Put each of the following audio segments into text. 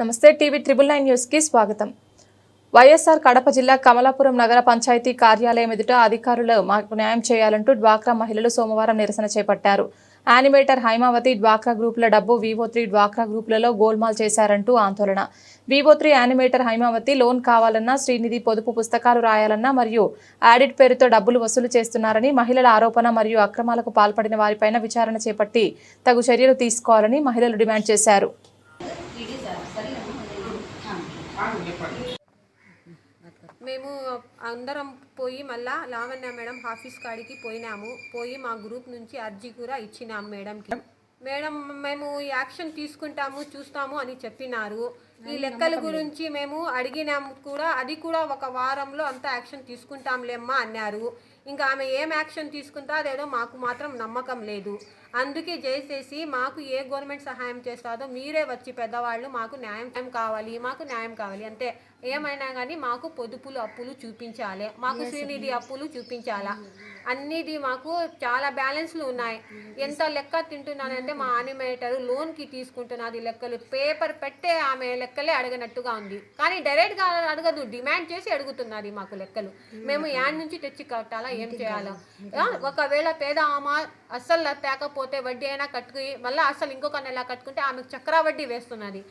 నమస్తే TV triple nine న్యూస్కి స్వాగతం. వైఎస్ఆర్ కడప జిల్లా కమలాపురం నగర పంచాయతీ కార్యాలయం ఎదుట అధికారులు మాకు న్యాయం చేయాలంటూ డ్వాక్రా మహిళలు సోమవారం నిరసన చేపట్టారు. యానిమేటర్ హైమావతి డ్వాక్రా గ్రూపుల డబ్బు వివో త్రీ డ్వాక్రా గ్రూపులలో గోల్మాల్ చేశారంటూ ఆందోళన. Vivo three animator Haimavathi loan కావాలన్నా శ్రీనిధి పొదుపు పుస్తకాలు రాయాలన్నా మరియు ఆడిట్ పేరుతో డబ్బులు వసూలు చేస్తున్నారని మహిళల ఆరోపణ మరియు అక్రమాలకు పాల్పడిన వారిపైన విచారణ చేపట్టి తగు చర్యలు తీసుకోవాలని మహిళలు డిమాండ్ చేశారు. మేము అందరం పోయి మళ్ళా లావణ్య మేడం ఆఫీస్ కాడికి పోయినాము. పోయి మా గ్రూప్ నుంచి అర్జీ కూడా ఇచ్చినాము మేడంకి. మేడం మేము యాక్షన్ తీసుకుంటాము చూస్తాము అని చెప్పినారు. ఈ లెక్కల గురించి మేము అడిగినాము కూడా. అది కూడా ఒక వారంలో అంతా యాక్షన్ తీసుకుంటాంలేమ్మా అన్నారు. ఇంకా ఆమె ఏం యాక్షన్ తీసుకుంటా అదేదో మాకు మాత్రం నమ్మకం లేదు. అందుకే చేసేసి మాకు ఏ గవర్నమెంట్ సహాయం చేస్తాదో మీరే వచ్చి పెద్దవాళ్ళు మాకు న్యాయం కావాలి మాకు న్యాయం కావాలి అంటే ఏమైనా కానీ మాకు పొదుపులు అప్పులు చూపించాలి మాకు శ్రీనిధి అప్పులు చూపించాలా? అన్నిది మాకు చాలా బ్యాలెన్స్లు ఉన్నాయి. ఎంత లెక్క తింటున్నానంటే మా యానిమేటర్ లోన్కి తీసుకుంటున్నది లెక్కలు పేపర్ పెట్టే ఆమె లెక్కలే అడగనట్టుగా ఉంది. కానీ డైరెక్ట్గా అడగదు. డిమాండ్ చేసి అడుగుతున్నది మాకు లెక్కలు. మేము యాడ్ నుంచి తెచ్చి కట్టాలా? ఏం చేయాలా? ఒకవేళ పేద ఆమె అస్సలు తేకపోతే వడ్డీ అయినా కట్టుకుని మళ్ళీ అసలు ఇంకొక నెల కట్టుకుంటే ఆమెకు చక్రవడ్డీ వేస్తున్నది.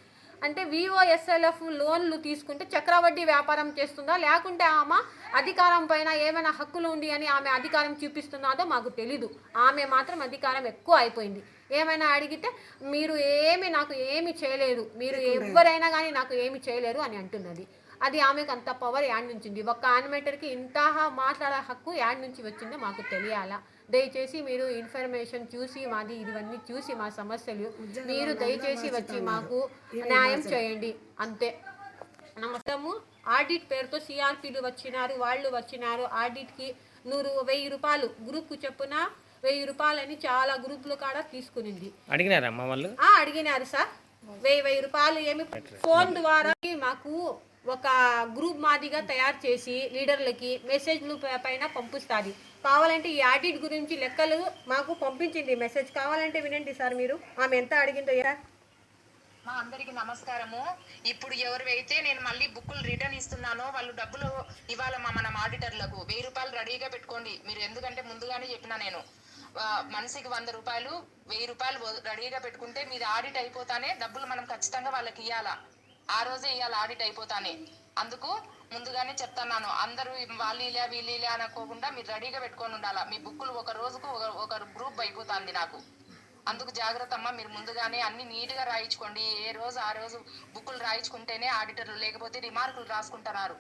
అంటే విఓఎస్ఎల్ఎఫ్ లోన్లు తీసుకుంటే చక్రవడ్డీ వ్యాపారం చేస్తుందా? లేకుంటే ఆమె అధికారం పైన ఏమైనా హక్కులు ఉంది అని ఆమె అధికారం చూపిస్తున్నదో మాకు తెలీదు. ఆమె మాత్రం అధికారం ఎక్కువ అయిపోయింది. ఏమైనా అడిగితే మీరు ఏమి నాకు ఏమి చేయలేరు మీరు ఎవరైనా కానీ నాకు ఏమి చేయలేరు అని అంటున్నది. అది ఆమెకు అంత పవర్ యాడ్ నుంచి ఉంది ఒక్క యానిమేటర్కి ఇంత మాట్లాడే హక్కు యాడ్ నుంచి వచ్చిందో మాకు తెలియాలా. దయచేసి మీరు ఇన్ఫర్మేషన్ చూసి మాది ఇవన్నీ చూసి మా సమస్యలు మీరు దయచేసి వచ్చి మాకు న్యాయం చేయండి. అంతే. నమస్తము. ఆడిట్ పేరుతో సిఆర్పీలు వచ్చినారు వాళ్ళు వచ్చినారు. ఆడిట్కి నూరు వెయ్యి రూపాయలు. గ్రూప్కు చెప్పున వెయ్యి రూపాయలని చాలా గ్రూపులు కాడ తీసుకునింది. అడిగినారమ్మా వాళ్ళు? ఆ అడిగినారు సార్. వెయ్యి వెయ్యి రూపాయలు ఏమి ఫోన్ ద్వారా మాకు ఒక గ్రూప్ మాదిరిగా తయారు చేసి లీడర్లకి మెసేజ్లు పైన పంపిస్తుంది. కావాలంటే ఈ ఆడిట్ గురించి లెక్కలు మాకు పంపించింది. మెసేజ్ కావాలంటే వినండి సార్ మీరు. ఆమె ఎంత అడిగిందో సార్? మా అందరికి నమస్కారము. ఇప్పుడు ఎవరివైతే నేను మళ్ళీ బుక్కులు రిటర్న్ ఇస్తున్నానో వాళ్ళు డబ్బులు ఇవ్వాలి మా మన ఆడిటర్లకు. వెయ్యి రూపాయలు రెడీగా పెట్టుకోండి. మీరు ఎందుకంటే ముందుగానే చెప్పిన నేను. మనిషికి వంద రూపాయలు వెయ్యి రూపాయలు రెడీగా పెట్టుకుంటే మీది ఆడిట్ అయిపోతానే డబ్బులు మనం ఖచ్చితంగా వాళ్ళకి ఇవ్వాలా ఆ రోజే ఇవ్వాలి ఆడిట్ అయిపోతానే? అందుకు ముందుగానే చెప్తున్నాను అందరూ వాళ్ళు ఇలా వీళ్ళు ఇలా అనుకోకుండా మీరు రెడీగా పెట్టుకొని ఉండాలా? మీ బుక్కులు ఒక రోజుకు ఒక ఒక గ్రూప్ అయిపోతుంది నాకు. అందుకు జాగ్రత్త అమ్మా మీరు ముందుగానే అన్ని నీట్గా రాయించుకోండి. ఏ రోజు ఆ రోజు బుక్కులు రాయించుకుంటేనే ఆడిటర్లు లేకపోతే రిమార్కులు రాసుకుంటున్నారు.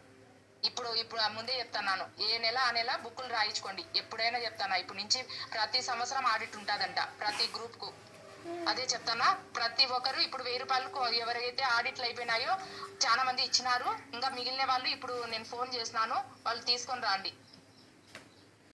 ఇప్పుడు ఇప్పుడు ముందే చెప్తున్నాను. ఏ నెల ఆ నెల బుక్కులు రాయించుకోండి. ఎప్పుడైనా చెప్తానా ఇప్పుడు నుంచి ప్రతి సంవత్సరం ఆడిట్ ఉంటుందంట ప్రతి గ్రూప్కు అదే చెప్తానా ప్రతి ఒక్కరు ఇప్పుడు వెయ్యి రూపాయలకు ఎవరైతే ఆడిట్లు అయిపోయినాయో చాలా మంది ఇచ్చినారు. ఇంకా మిగిలిన వాళ్ళు ఇప్పుడు నేను ఫోన్ చేసినాను వాళ్ళు తీసుకొని రండి.